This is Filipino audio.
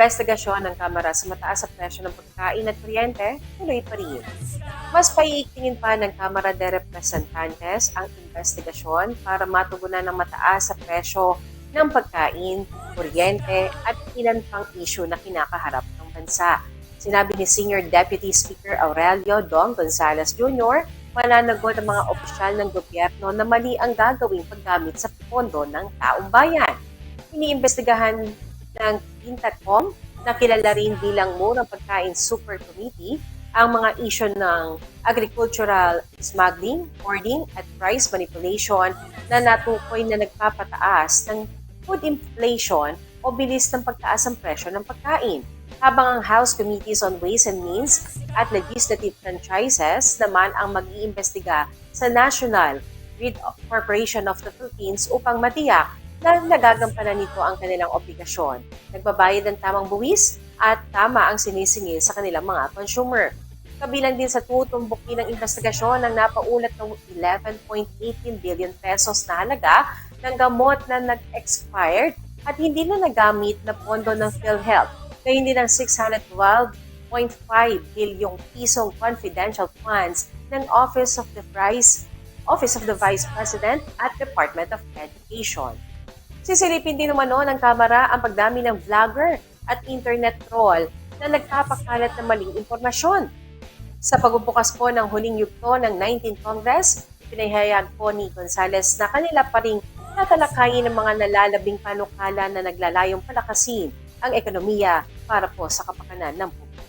Investigasyon ng Kamara sa mataas sa presyo ng pagkain at kuryente tuloy pa rin. Mas paiiktingin pa ng Kamara de Representantes ang investigasyon para matugunan ng mataas sa presyo ng pagkain, kuryente at ilan pang issue na kinakaharap ng bansa. Sinabi ni Senior Deputy Speaker Aurelio Dong Gonzales Jr., mananagot ang mga opisyal ng gobyerno na mali ang gagawing paggamit sa pondo ng taong bayan. Iniimbestigahan ng Intacom na kilala rin bilang Murang Pagkain Super Committee ang mga isyo ng agricultural smuggling, hoarding at price manipulation na natukoy na nagpapataas ng food inflation o bilis ng pagtaas ng presyo ng pagkain. Habang ang House Committees on Ways and Means at Legislative Franchises naman ang mag-iimbestiga sa National Grid Corporation of the Philippines upang matiyak na nagagampanan nito ang kanilang obligasyon. Nagbabayad ng tamang buwis at tama ang sinisingil sa kanilang mga consumer. Kabilang din sa tutumbukin ng investigasyon ang napaulat ng 11.18 billion pesos na halaga ng gamot na nag-expired at hindi na nagamit na pondo ng PhilHealth, gayon din ang 612.5 bilyong pisong confidential funds ng Office of the Vice Office of the Vice President at Department of Education. Sisilipin din naman noon ng Kamara ang pagdami ng vlogger at internet troll na nagpapakalat ng maling impormasyon. Sa pagbubukas po ng huling yugto ng 19th Congress, pinahayag po ni Gonzales na kanila pa rin tatalakayin ng mga nalalabing panukala na naglalayong palakasin ang ekonomiya para po sa kapakanan ng publiko.